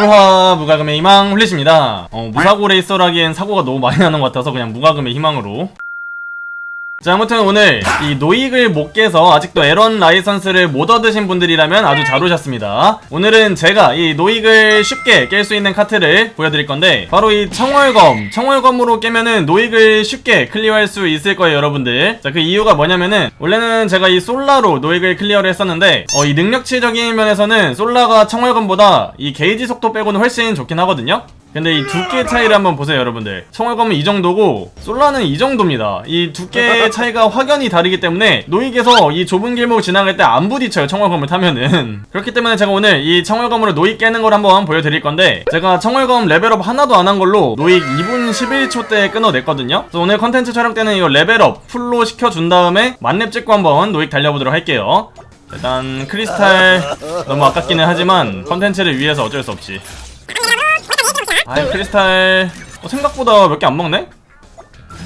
홀화 무가금의 희망 홀리십니다. 어, 무사고 레이서라기엔 사고가 너무 많이 나는 것 같아서 그냥 무가금의 희망으로 자 아무튼 오늘 이 노익을 못 깨서 아직도 에런 라이선스를 못 얻으신 분들이라면 아주 잘 오셨습니다. 오늘은 제가 이 노익을 쉽게 깰 수 있는 카트를 보여드릴 건데 바로 이 청월검. 청월검으로 깨면은 노익을 쉽게 클리어할 수 있을 거예요 여러분들. 자 그 이유가 뭐냐면은 원래는 제가 이 솔라로 노익을 클리어를 했었는데 어, 이 능력치적인 면에서는 솔라가 청월검보다 이 게이지 속도 빼고는 훨씬 좋긴 하거든요 근데 이 두께 차이를 한번 보세요 여러분들. 청월검은 이 정도고 솔라는 이 정도입니다. 이 두께의 차이가 확연히 다르기 때문에 노익에서 이 좁은 길목 지나갈 때 안 부딪혀요 청월검을 타면은. 그렇기 때문에 제가 오늘 이 청월검으로 노익 깨는 걸 한번 보여드릴 건데 제가 청월검 레벨업 하나도 안 한 걸로 노익 2분 11초 때 끊어냈거든요. 그래서 오늘 컨텐츠 촬영 때는 이거 레벨업 풀로 시켜준 다음에 만렙 찍고 한번 노익 달려보도록 할게요. 일단 크리스탈 너무 아깝기는 하지만 컨텐츠를 위해서 어쩔 수 없지 아이 크리스탈. 어, 생각보다 몇 개 안 먹네?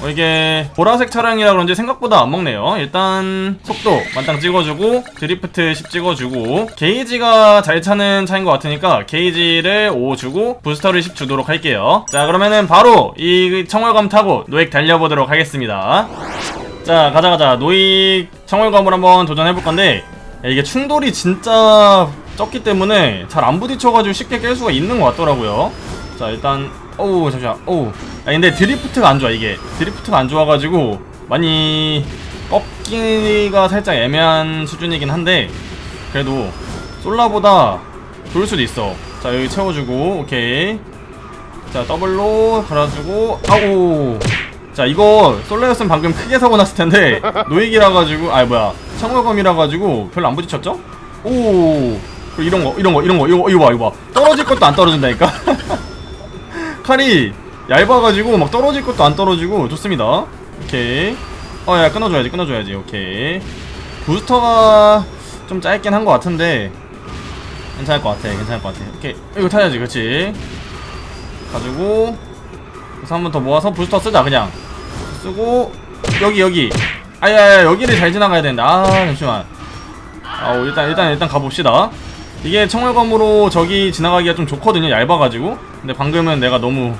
어, 이게 보라색 차량이라 그런지 생각보다 안 먹네요. 일단 속도 만땅 찍어주고 드리프트 10 찍어주고 게이지가 잘 차는 차인 것 같으니까 게이지를 5 주고 부스터를 10 주도록 할게요. 자 그러면은 바로 이 청월검 타고 노익 달려보도록 하겠습니다. 자 가자 가자. 노익 청월검을 한번 도전해볼 건데 야, 이게 충돌이 진짜 적기 때문에 잘 안 부딪혀가지고 쉽게 깰 수가 있는 것 같더라고요 자 일단 어우 잠시만 어우. 아 근데 드리프트가 안 좋아 이게. 드리프트가 안 좋아가지고 많이 꺾기가 살짝 애매한 수준이긴 한데 그래도 솔라보다 좋을 수도 있어. 자 여기 채워주고 오케이. 자 더블로 갈아주고 아우. 자 이거 솔라였으면 방금 크게 사고 났을 텐데 노익이라 가지고 아 뭐야. 청월검이라 가지고 별로 안 부딪혔죠? 오. 이런 거 이런 거 이런 거 이거 이거 봐 이거 봐. 떨어질 것도 안 떨어진다니까 칼이 얇아가지고 막 떨어질 것도 안 떨어지고 좋습니다. 오케이. 어야 끊어줘야지 끊어줘야지. 오케이. 부스터가 좀 짧긴 한 것 같은데 괜찮을 것 같아 괜찮을 것 같아. 오케이. 이거 타야지 그렇지? 가지고 그래서 한 번 더 모아서 부스터 쓰자 그냥. 쓰고 여기 여기. 아야 여기를 잘 지나가야 되는데. 아 잠시만. 아 일단 일단 일단 가봅시다 이게 청월검으로 저기 지나가기가 좀 좋거든요 얇아가지고. 근데 방금은 내가 너무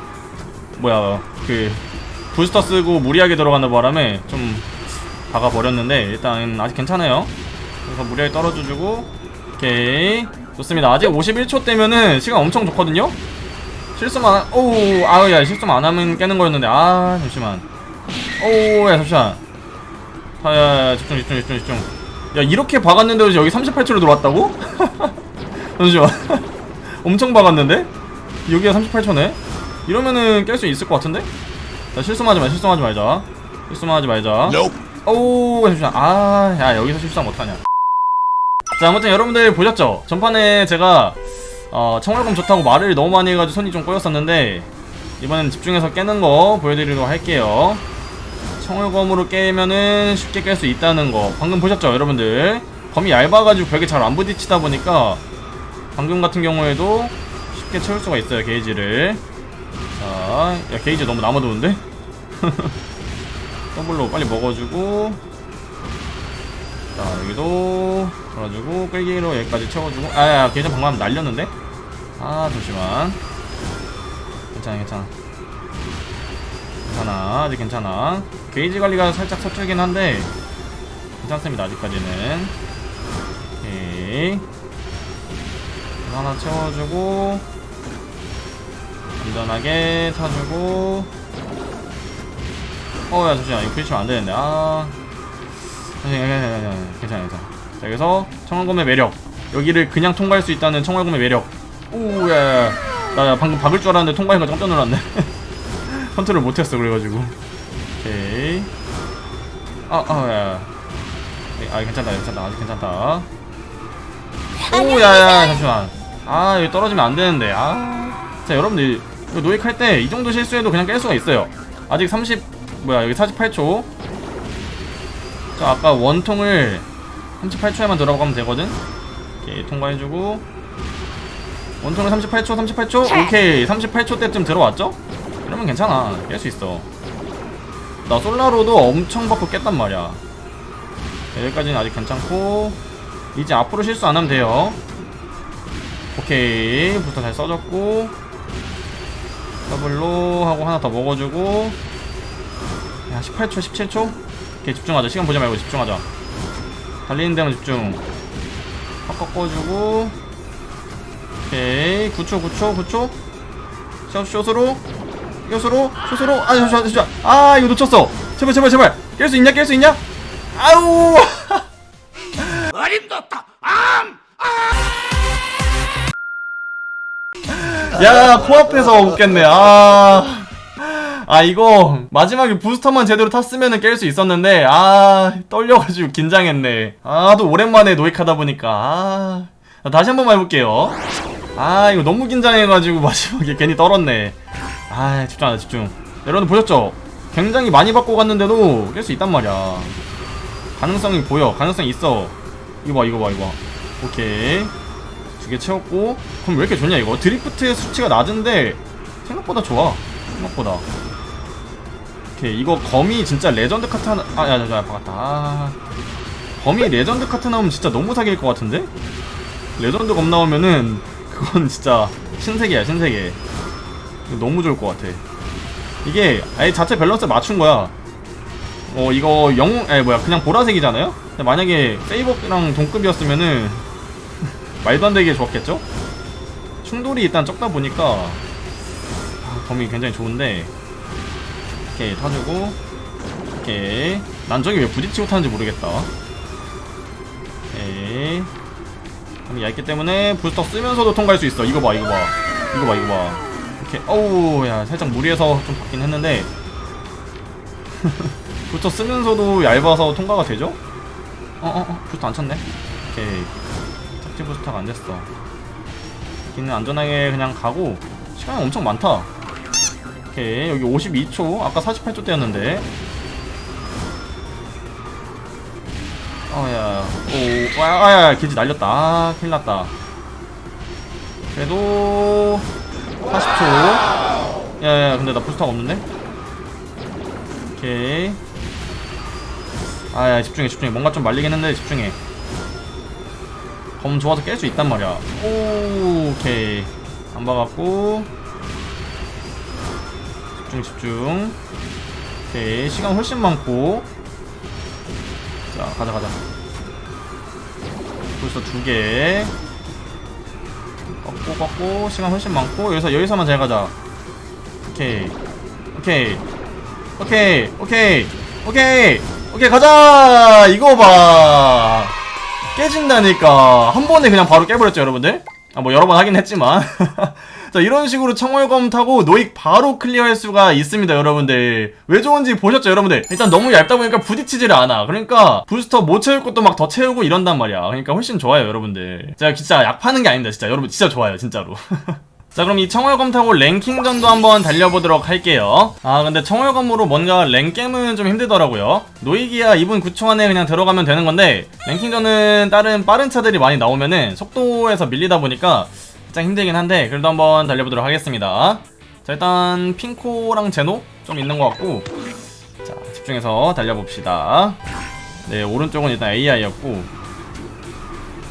뭐야 그 부스터 쓰고 무리하게 들어가는 바람에 좀 박아버렸는데 일단 아직 괜찮아요. 그래서 무리하게 떨어져주고 오케이. 좋습니다. 아직 51초 때면은 시간 엄청 좋거든요? 실수만 안, 오우 아우 야 실수만 안 하면 깨는 거였는데. 아 잠시만. 오우 야 잠시만. 아야 집중 집중 집중 집중. 야 이렇게 박았는데도 여기 38초로 들어왔다고? 잠시만. 엄청 박았는데? 여기가 38초네? 이러면은 깰 수 있을 것 같은데? 자 실수만 하지 마 실수만 하지 말자. 실수만 하지 말자. 오우 잠시만. 아야 여기서 실수하면 어떡하냐. 자 아무튼 여러분들 보셨죠? 전판에 제가 어, 청월검 좋다고 말을 너무 많이 해가지고 손이 좀 꼬였었는데 이번엔 집중해서 깨는 거 보여드리도록 할게요. 청월검으로 깨면은 쉽게 깰 수 있다는 거. 방금 보셨죠 여러분들? 검이 얇아가지고 벽에 잘 안 부딪히다 보니까 방금 같은 경우에도 쉽게 채울 수가 있어요 게이지를. 자, 야 게이지 너무 남아도는데? 더블로 빨리 먹어주고. 자 여기도 돌아주고 끌기로 여기까지 채워주고. 아야 게이지 방금 날렸는데? 아 잠시만. 괜찮아 괜찮아. 괜찮아 아직 괜찮아. 게이지 관리가 살짝 서툴긴 한데 괜찮습니다 아직까지는. 오케이 하나 채워주고 안전하게 타주고. 어야 잠시만. 이거 부딪히면 안되는데. 아. 괜찮아 괜찮아 괜찮아. 자 여기서 청월검의 매력. 여기를 그냥 통과할 수 있다는 청월검의 매력. 오야 나 방금 박을 줄 알았는데 통과한 거 깜짝 놀랐네. 컨트롤 못했어 그래가지고. 오케이. 아아야 아 괜찮다 괜찮다. 아직 괜찮다. 오 야야 잠시만 아 여기 떨어지면 안 되는데. 아자 여러분들 이거 노익 할때 이 정도 실수해도 그냥 깰 수가 있어요. 아직 30 뭐야 여기 48초. 자 아까 원통을 38초에만 들어가면 되거든? 오케이 통과해주고. 원통을 38초 38초? 오케이 38초 때쯤 들어왔죠? 이러면 괜찮아. 깰 수 있어. 나 솔라로도 엄청 받고 깼단 말이야. 여기까지는 아직 괜찮고. 이제 앞으로 실수 안 하면 돼요 오케이. 부스터 잘 써줬고. 더블로 하고 하나 더 먹어주고. 야 18초 17초? 오케이 집중하자 시간 보지 말고 집중하자 달리는 데만 집중. 확 꺾어주고. 오케이. 9초 9초 9초. 샷 숏으로. 숏으로 숏으로. 아 잠시만 잠시만 아 이거 놓쳤어. 제발 제발 제발. 깰 수 있냐? 깰 수 있냐? 아우 야 코앞에서 웃겠네. 아. 아 이거 마지막에 부스터만 제대로 탔으면은 깰 수 있었는데 아 떨려가지고 긴장했네. 아 또 오랜만에 노익하다 보니까 아. 자, 다시 한 번만 해볼게요. 아 이거 너무 긴장해가지고 마지막에 괜히 떨었네. 아 집중하자 집중. 여러분 보셨죠? 굉장히 많이 받고 갔는데도 깰 수 있단 말이야. 가능성이 보여. 가능성이 있어. 이거 봐 이거 봐 이거 봐. 오케이 두 개 채웠고 그럼 왜 이렇게 좋냐? 이거 드리프트의 수치가 낮은데 생각보다 좋아. 생각보다. 오케이 이거 거미 진짜 레전드 카트 하나 아야야야 박았다. 아. 거미 레전드 카트 나오면 진짜 너무 사기일 것 같은데? 레전드 검 나오면은 그건 진짜 신세계야 신세계. 너무 좋을 것 같아. 이게 아예 자체 밸런스 맞춘 거야. 어 이거 영 아니 뭐야 그냥 보라색이잖아요? 만약에 세이버랑 동급이었으면은 말도 안 되게 좋았겠죠? 충돌이 일단 적다 보니까 아, 범위 굉장히 좋은데 오케이 타주고 오케이 난 저기 왜 부딪히고 타는지 모르겠다. 오케이. 범위 얇기 때문에 부스터 쓰면서도 통과할 수 있어. 이거 봐 이거 봐. 이거 봐 이거 봐. 오케이 어우 야 살짝 무리해서 좀 받긴 했는데. 부스터 쓰면서도 얇아서 통과가 되죠? 어어어 어, 부스터 안 쳤네. 오케이 착지 부스터가 안 됐어. 여기는 안전하게 그냥 가고 시간이 엄청 많다. 오케이 여기 52초. 아까 48초 때였는데. 어야 오 아야 기지 날렸다. 아 큰일났다. 그래도 40초. 야야 근데 나 부스터가 없는데? 오케이. 아야 집중해 집중해. 뭔가 좀 말리긴 했는데 집중해 검 좋아서 깰 수 있단 말이야. 오 오케이. 안 박았고. 집중 집중. 오케이. 시간 훨씬 많고. 자 가자 가자. 벌써 두개. 꺾고 꺾고. 시간 훨씬 많고. 여기서 여기서만 잘 가자. 오케이. 오케이. 오케이. 오케이. 오케이. 오케이. 가자! 이거 봐 깨진다니까. 한 번에 그냥 바로 깨버렸죠 여러분들? 아 뭐 여러 번 하긴 했지만. 자 이런 식으로 청월검 타고 노익 바로 클리어할 수가 있습니다 여러분들. 왜 좋은지 보셨죠 여러분들? 일단 너무 얇다 보니까 부딪히지를 않아. 그러니까 부스터 못 채울 것도 막 더 채우고 이런단 말이야. 그러니까 훨씬 좋아요 여러분들. 제가 진짜 약 파는 게 아닙니다 진짜. 여러분 진짜 좋아요 진짜로 자 그럼 이 청월검 타고 랭킹전도 한번 달려보도록 할게요. 아 근데 청월검으로 뭔가 랭겜은 좀 힘들더라고요. 노이기야 2분 9초 안에 그냥 들어가면 되는 건데 랭킹전은 다른 빠른 차들이 많이 나오면은 속도에서 밀리다 보니까 살짝 힘들긴 한데 그래도 한번 달려보도록 하겠습니다. 자 일단 핑코랑 제노 좀 있는 것 같고 자 집중해서 달려봅시다. 네 오른쪽은 일단 AI였고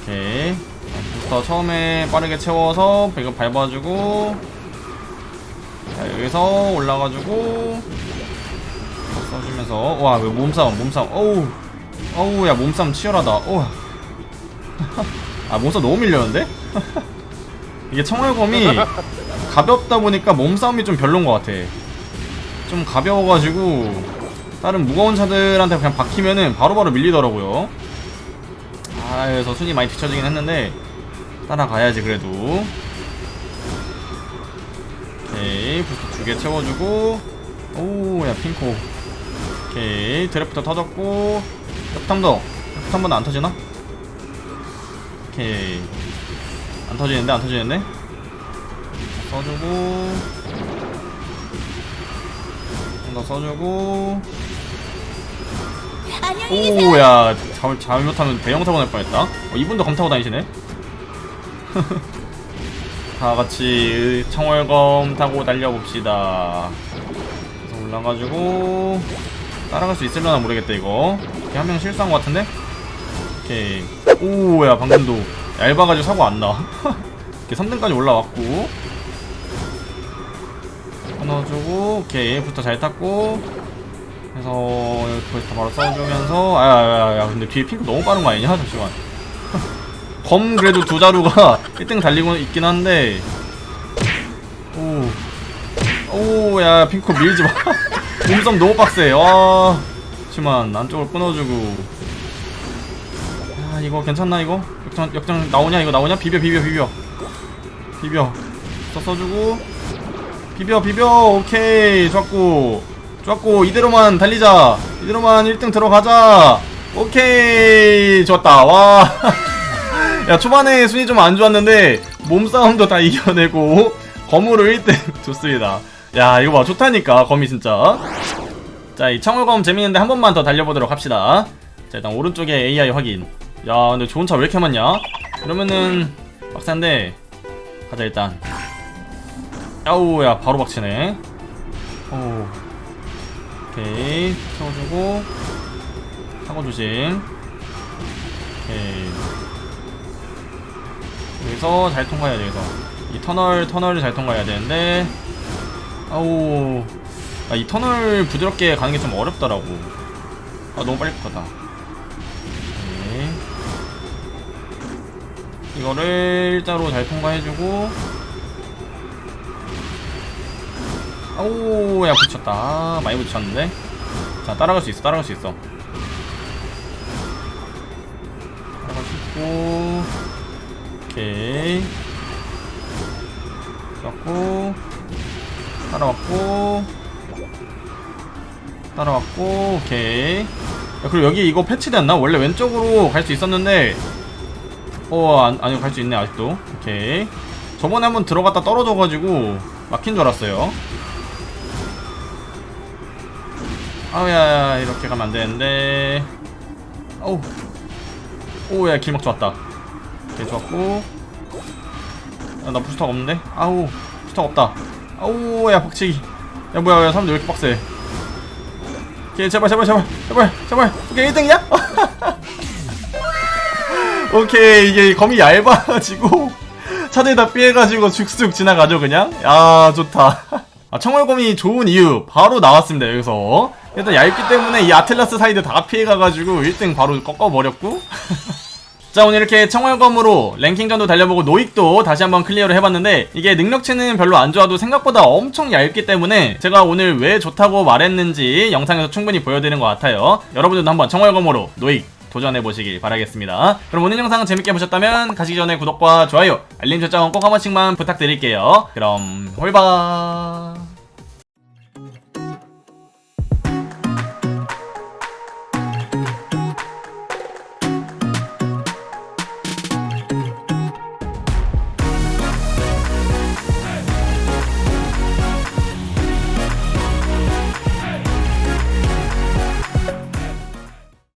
오케이 부스터 처음에 빠르게 채워서 이거 밟아주고 자 여기서 올라가지고 써주면서 와 왜 몸싸움 몸싸움. 어우 어우 야 몸싸움 치열하다. 어우. 아 몸싸움 너무 밀렸는데? 이게 청월검이 가볍다 보니까 몸싸움이 좀 별론 것 같아. 좀 가벼워가지고 다른 무거운 차들한테 그냥 박히면은 바로바로 밀리더라고요. 아 그래서 순위 많이 뒤처지긴 했는데 따라가야지 그래도. 오케이 부스터 두개 채워주고. 오야 핑코. 오케이 드래프터 터졌고. 탑탐도. 탑탐 번도 안 터지나? 오케이. 안 터지는데 안 터지는데? 써주고. 좀더 써주고. 오야 잘, 잘못하면 대형 사고 날 뻔했다. 어, 이분도 검 타고 다니시네 다 같이 청월검 타고 달려봅시다. 그래서 올라가지고 따라갈 수 있으려나 모르겠다 이거. 이렇게 한 명 실수한 것 같은데? 오케이. 오야 방금도. 얇아가지고 사고 안 나. 이렇게 3등까지 올라왔고. 끊어주고 오케이. 부터 잘 탔고. 그래서 거기서 바로 써주면서. 아야야야 근데 뒤에 핑크 너무 빠른 거 아니냐? 잠시만 검 그래도 두 자루가 1등 달리고 있긴 한데. 오 오 야 핑크 밀지 마. 몸싸움 너무 빡세. 와 잠시만 안쪽을 끊어주고. 야 이거 괜찮나 이거? 역장 역장 나오냐 이거 나오냐? 비벼 비벼 비벼. 비벼. 써 써주고. 비벼 비벼. 오케이. 좋았고. 좋았고. 이대로만 달리자. 이대로만 1등 들어가자. 오케이. 좋았다. 와 야 초반에 순위 좀 안 좋았는데 몸싸움도 다 이겨내고 검으로 1등. 좋습니다. 야 이거 봐. 좋다니까 검이 진짜. 자 이 청울검 재밌는데 한 번만 더 달려보도록 합시다. 자 일단 오른쪽에 AI 확인. 야 근데 좋은 차 왜 이렇게 많냐? 그러면은 빡센데 가자 일단. 야우 야 바로 박치네. 오. 오케이. 세워주고. 사고 조심. 오케이 여기서 잘 통과해야 돼 여기서. 이 터널 터널을 잘 통과해야 되는데 아우. 아, 이 터널 부드럽게 가는 게 좀 어렵더라고. 아 너무 빨리 갔다. 오케이 이거를 일자로 잘 통과해주고. 아우 야 붙였다. 아, 많이 붙였는데? 자 따라갈 수 있어 따라갈 수 있어. 따라갈 수 있고 오케이. 좋았고 따라왔고 따라왔고 오케이. 야, 그리고 여기 이거 패치됐나? 원래 왼쪽으로 갈 수 있었는데 어 안, 아니요 갈 수 있네 아직도. 오케이. 저번에 한번 들어갔다 떨어져가지고 막힌 줄 알았어요. 아우야 이렇게 가면 안되는데. 어우. 오야 길막 좋았다 오케이 좋았고. 야, 나 부스터가 없는데 아우 부스터가 없다. 아우 야 박치기. 야 뭐야 야 사람들 왜 이렇게 빡세? 오케이 제발 제발 제발 제발 제발. 오케이 1등이야? 오케이 이게 검이 얇아가지고 차들 다 피해가지고 죽쑥 지나가죠 그냥? 야 좋다. 아, 청월검이 좋은 이유 바로 나왔습니다 여기서. 일단 얇기 때문에 이 아틀라스 사이드 다 피해가가지고 1등 바로 꺾어버렸고 자 오늘 이렇게 청월검으로 랭킹전도 달려보고 노익도 다시 한번 클리어를 해봤는데 이게 능력치는 별로 안 좋아도 생각보다 엄청 얇기 때문에 제가 오늘 왜 좋다고 말했는지 영상에서 충분히 보여드리는 것 같아요. 여러분들도 한번 청월검으로 노익 도전해보시길 바라겠습니다. 그럼 오늘 영상 재밌게 보셨다면 가시기 전에 구독과 좋아요 알림 설정 꼭 한 번씩만 부탁드릴게요. 그럼 홀바